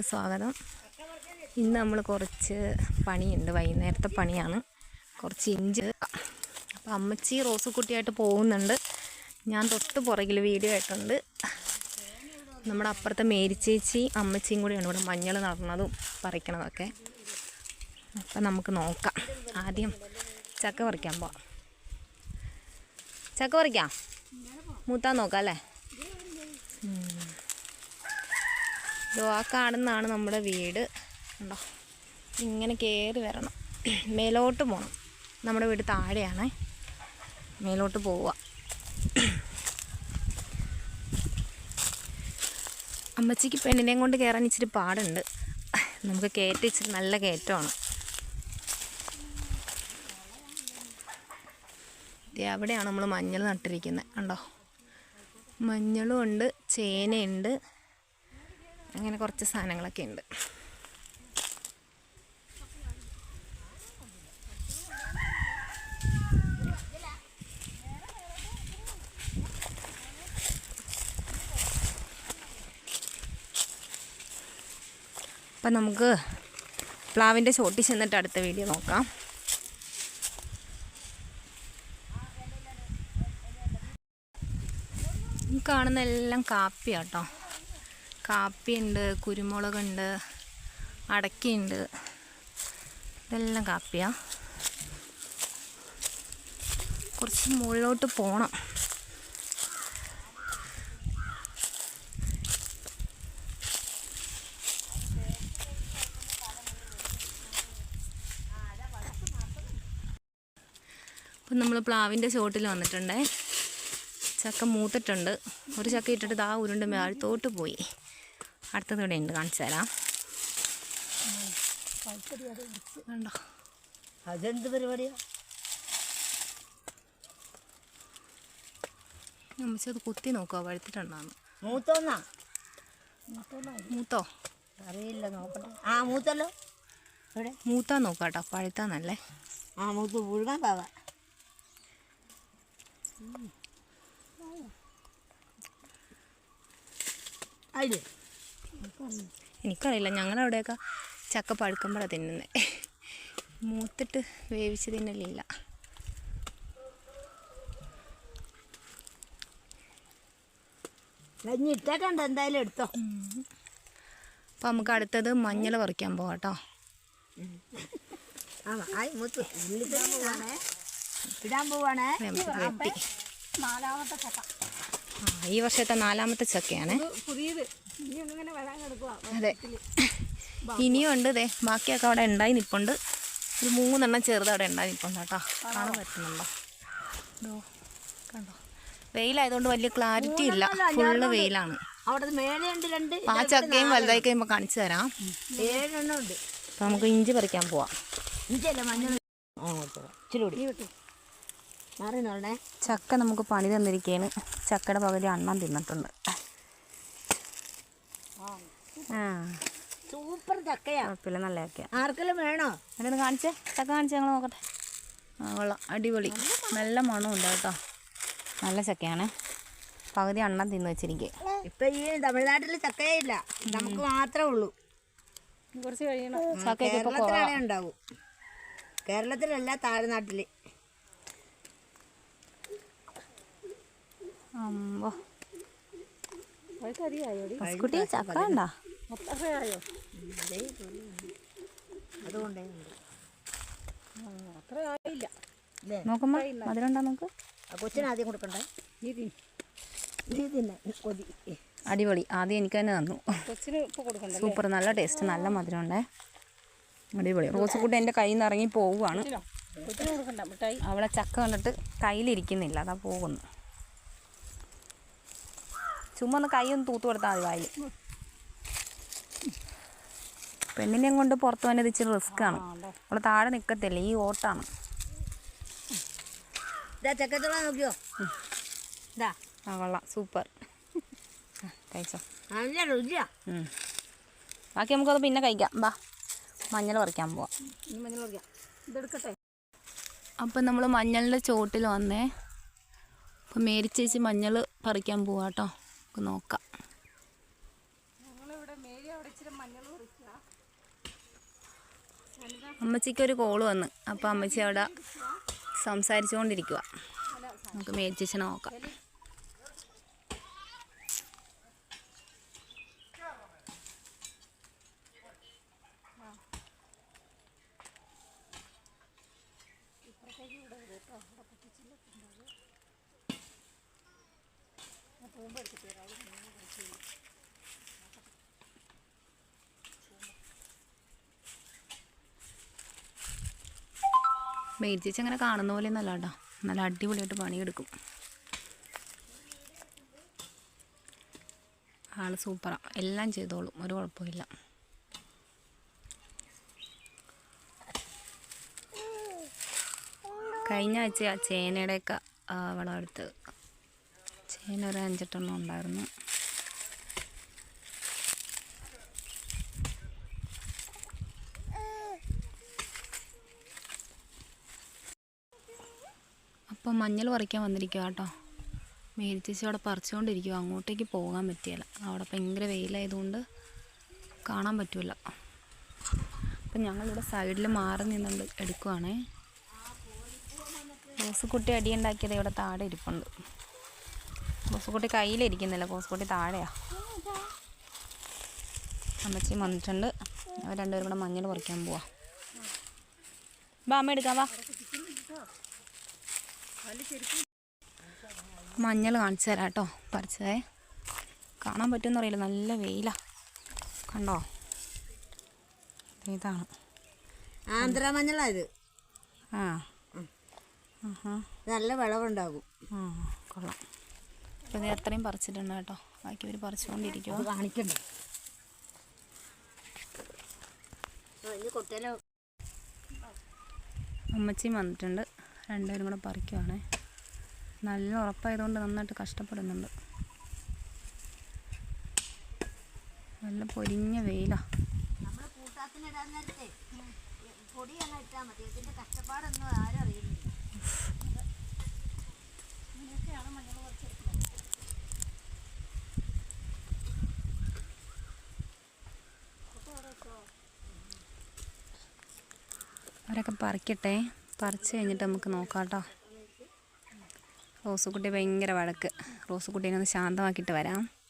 സ്വാഗതം. ഇന്ന് നമ്മൾ കുറച്ച് പണിയുണ്ട്. വൈകുന്നേരത്തെ പണിയാണ്. കുറച്ച് ഇഞ്ച് അപ്പം അമ്മച്ചി റോസുകുട്ടിയായിട്ട് പോകുന്നുണ്ട്. ഞാൻ തൊട്ട് പുറകിൽ വീഡിയോ ആയിട്ടുണ്ട്. നമ്മുടെ അപ്പുറത്തെ മേരിച്ചേച്ചി അമ്മച്ചിയും കൂടിയാണ് ഇവിടെ മഞ്ഞൾ നടന്നതും പറിക്കണതൊക്കെ. അപ്പം നമുക്ക് നോക്കാം. ആദ്യം ചക്ക പറിക്കാൻ പോവാം. ചക്ക പറിക്കാം? മൂത്താൻ നോക്കാം അല്ലേ? ഇതോ ആ നമ്മുടെ വീട്. ഉണ്ടോ ഇങ്ങനെ കയറി വരണം. മേലോട്ട് പോകണം നമ്മുടെ വീട് താഴെയാണ്. മേലോട്ട് പോവുക. അമ്മച്ചിക്ക് പെണ്ണിനെയും കൊണ്ട് കയറാൻ ഇച്ചിരി പാടുണ്ട്. നമുക്ക് കയറ്റം ഇച്ചിരി നല്ല കയറ്റമാണ്. അവിടെയാണ് നമ്മൾ മഞ്ഞൾ നട്ടിരിക്കുന്നത്. കണ്ടോ? മഞ്ഞളും ഉണ്ട് ചേനയുണ്ട്. അങ്ങനെ കുറച്ച് സാധനങ്ങളൊക്കെ ഉണ്ട്. അപ്പം നമുക്ക് പ്ലാവിന്റെ ചോട്ടിൽ ചെന്നിട്ട് അടുത്ത വീഡിയോ നോക്കാം. ഈ കാണുന്ന എല്ലാം കാപ്പിയാട്ടോ. കാപ്പിയുണ്ട് കുരുമുളകുണ്ട് അടക്കയുണ്ട്. ഇതെല്ലാം കാപ്പിയാ. കുറച്ച് മുകളിലോട്ട് പോകണം അപ്പം നമ്മൾ പ്ലാവിന്റെ ചോട്ടിൽ വന്നിട്ടുണ്ടേ. ചക്ക മൂത്തിട്ടുണ്ട്. ഒരു ചക്ക ഇട്ടിട്ട് ആ ഉരുണ്ട് മേഴത്തോട്ട് പോയി. അടുത്തത് ഇവിടെ ഉണ്ട് കാണിച്ചു തരാം. കണ്ടോ? അതെന്ത് പരിപാടിയാ? നമ്മച്ചത് കുത്തി നോക്കുക വഴുത്തിട്ടുണ്ടാന്ന് മൂത്തോന്നാ? മൂത്തോ? അറിയില്ല നോക്കട്ടെ. ആ മൂത്തല്ലോ. ഇവിടെ മൂത്താ നോക്കാട്ടോ കേട്ടോ പഴുത്താന്നല്ലേ? ആ മൂത്ത് മുഴുവൻ പാവാ. അതിൽ എനിക്കറിയില്ല. ഞങ്ങളവിടെയൊക്കെ ചക്ക പഴുക്കുമ്പോഴാണ് തിന്നുന്നത് മൂത്തിട്ട് വേവിച്ച് തിന്നലില്ല ഇട്ടേക്കണ്ട എന്തായാലും എടുത്തോ. അപ്പം നമുക്ക് അടുത്തത് മഞ്ഞൾ പറിക്കാൻ പോവാട്ടോ ഇടാൻ പോവാണേ. നാലാമത്തെ ചക്ക. ഈ വർഷത്തെ നാലാമത്തെ ചക്കയാണ്. അതെ. ഇനിയും ഉണ്ട് ദേ ബാക്കിയൊക്കെ അവിടെ ഉണ്ടായി നിൽപ്പുണ്ട് ഒരു മൂന്നെണ്ണം ചെറുത് അവിടെ ഉണ്ടായി നിൽപ്പുണ്ട് കേട്ടോ. കാണാൻ പറ്റുന്നുണ്ടോ? ഇതോ കണ്ടോ? വെയിലായതുകൊണ്ട് വലിയ ക്ലാരിറ്റി ഇല്ല. ഫുള്ള് വെയിലാണ്. ആ ചക്കയും വലുതായി കഴിയുമ്പോൾ കാണിച്ചു തരാം. ഏഴെണ്ണം ഉണ്ട് അപ്പം നമുക്ക് ഇഞ്ചി പറിക്കാൻ പോവാം. ഇഞ്ചല്ല മഞ്ഞൾ. ആ ഇച്ചിരി ചക്ക നമുക്ക് പണി തന്നിരിക്കുകയാണ് ചക്കയുടെ പകുതി അണ്ണം തിന്നിട്ടുണ്ട്. ആ. സൂപ്പർ ചക്കയാ. കുഴപ്പമില്ല നല്ല ചക്കയാ ആർക്കെല്ലാം വേണോ? എന്നിട്ട് കാണിച്ചേ. ചക്ക കാണിച്ചേ ഞങ്ങൾ നോക്കട്ടെ. ആ കൊള്ളാം. അടിപൊളി. നല്ല മണമുണ്ട് കേട്ടോ. നല്ല ചക്കയാണ്. പകുതി അണ്ണം തിന്ന് വെച്ചിരിക്കുക ഇപ്പൊ ഈ തമിഴ്നാട്ടിൽ ചക്കയേ ഇല്ല. നമുക്ക് മാത്രമേ ഉള്ളൂ. കുറച്ച് കഴിയണം. ചക്കയൊക്കെ ഉണ്ടാവും. കേരളത്തിലല്ല താഴ്നാട്ടിൽ. അമ്പോ കുട്ടി ചക്ക ഉണ്ടോ? നോക്കുമ്പോ മധുരണ്ടോ കൊച്ചിന് ആദ്യം കൊടുക്കണ്ടേ? അടിപൊളി. ആദ്യം എനിക്ക് തന്നെ തന്നു. ഇപ്പൊ കൊടുക്കണ്ട സൂപ്പർ നല്ല ടേസ്റ്റ് നല്ല മധുരം ഉണ്ടേ അടിപൊളി റോസുക്കുട്ടി എന്റെ കയ്യിൽ നിന്ന് ഇറങ്ങി പോവുകയാണ്. കൊച്ചിന് കൊടുക്കണ്ട മിഠായി. അവളെ ചക്ക കണ്ടിട്ട് കയ്യിലിരിക്കുന്നില്ല അതാ പോകുന്നു. ചുമ്മാ ഒന്ന് കൈ ഒന്ന് തൂത്ത് കൊടുത്താൽ മതി വായിൽ. പെണ്ണിനെയും കൊണ്ട് പുറത്ത് വന്നത് ഇച്ചിരി റിസ്ക് ആണ് അവൾ താഴെ നിൽക്കത്തില്ല ഈ ഓട്ടാണ്. ഇതാ ചക്കത്തുള്ള നോക്കിയോ? ഇതാ. ആ കൊള്ളാം സൂപ്പർ. ആ, കഴിച്ചോ. നല്ല രുചിയാ. ഉം. ബാക്കി നമുക്കത് പിന്നെ കഴിക്കാം. ബാ മഞ്ഞൾ പറിക്കാൻ പോവാം. മഞ്ഞൾ പറിക്കാം. ഇതെടുക്കട്ടെ അപ്പം നമ്മൾ മഞ്ഞളിന്റെ ചോട്ടിൽ വന്നേ. അപ്പം മേരിച്ചേച്ചി മഞ്ഞൾ പറിക്കാൻ പോവാട്ടോ നമുക്ക് നോക്കാം അമ്മച്ചിക്ക് ഒരു കോൾ വന്ന്. അപ്പോൾ അമ്മച്ചി അവിടെ സംസാരിച്ചുകൊണ്ടിരിക്കുക നമുക്ക് മേടിച്ചിനെ നോക്കാം. മേടിച്ചിച്ച് അങ്ങനെ കാണുന്ന പോലെ നല്ല കേട്ടോ. നല്ല അടിപൊളിയായിട്ട് പണിയെടുക്കും. ആൾ സൂപ്പറാണ് എല്ലാം ചെയ്തോളും. ഒരു കുഴപ്പമില്ല. കഴിഞ്ഞ ആഴ്ച ചേനയുടെയൊക്കെ ആ, വിളവെടുത്തത് ചേന ഒരു അഞ്ചെട്ടെണ്ണം ഉണ്ടായിരുന്നു. അപ്പം മഞ്ഞൾ പറിക്കാൻ വന്നിരിക്കുക കേട്ടോ. മേരിച്ചേച്ചി അവിടെ പറിച്ചുകൊണ്ടിരിക്കുക അങ്ങോട്ടേക്ക് പോകാൻ പറ്റിയല്ല. അവിടെ ഭയങ്കര വെയിലായതുകൊണ്ട് കാണാൻ പറ്റില്ല അപ്പം ഞങ്ങളിവിടെ സൈഡിൽ മാറി നിന്നുകൊണ്ട് എടുക്കുവാണേ. ദിവസക്കുട്ടി അടിയുണ്ടാക്കിയത് ഇവിടെ താഴെ ഇരിപ്പുണ്ട്. കോസുകുട്ടി കയ്യിലിരിക്കുന്നില്ല. കോസുകുട്ടി താഴെയാ. അമ്മച്ചി വന്നിട്ടുണ്ട്. അവർ രണ്ടുപേരും കൂടെ മഞ്ഞൾ പറിക്കാൻ പോവാ. വാ അമ്മ എടുക്കാം വാ. മഞ്ഞൾ കാണിച്ചു തരാം കേട്ടോ പറിച്ചതേ. കാണാൻ പറ്റുമെന്ന് അറിയില്ല. നല്ല വെയിലാ. കണ്ടോ? ഇതാണ്. ആന്ധ്ര മഞ്ഞളാ ഇത്. ആ. നല്ല വിളവുണ്ടാകും. ആ കൊള്ളാം. അപ്പോൾ ഇത് അത്രയും പറിച്ചിട്ടുണ്ട് കേട്ടോ. ബാക്കി ഇവർ പറിച്ചുകൊണ്ടിരിക്കുമോ കാണിക്കണ്ടേ? അമ്മച്ചിയും വന്നിട്ടുണ്ട്. രണ്ടുപേരും കൂടെ പറിക്കുവാണേ. നല്ല ഉറപ്പായതുകൊണ്ട് നന്നായിട്ട് കഷ്ടപ്പെടുന്നുണ്ട്. നല്ല പൊരിഞ്ഞ വെയിലാ. നമ്മൾ ആരും നേരത്തെ അവരൊക്കെ പറിക്കട്ടെ. പറിച്ച് കഴിഞ്ഞിട്ട് നമുക്ക് നോക്കാം കേട്ടോ. റോസുകുട്ടി ഭയങ്കര വഴക്ക്. റോസുകുട്ടീനെ ഒന്ന് ശാന്തമാക്കിയിട്ട് വരാം.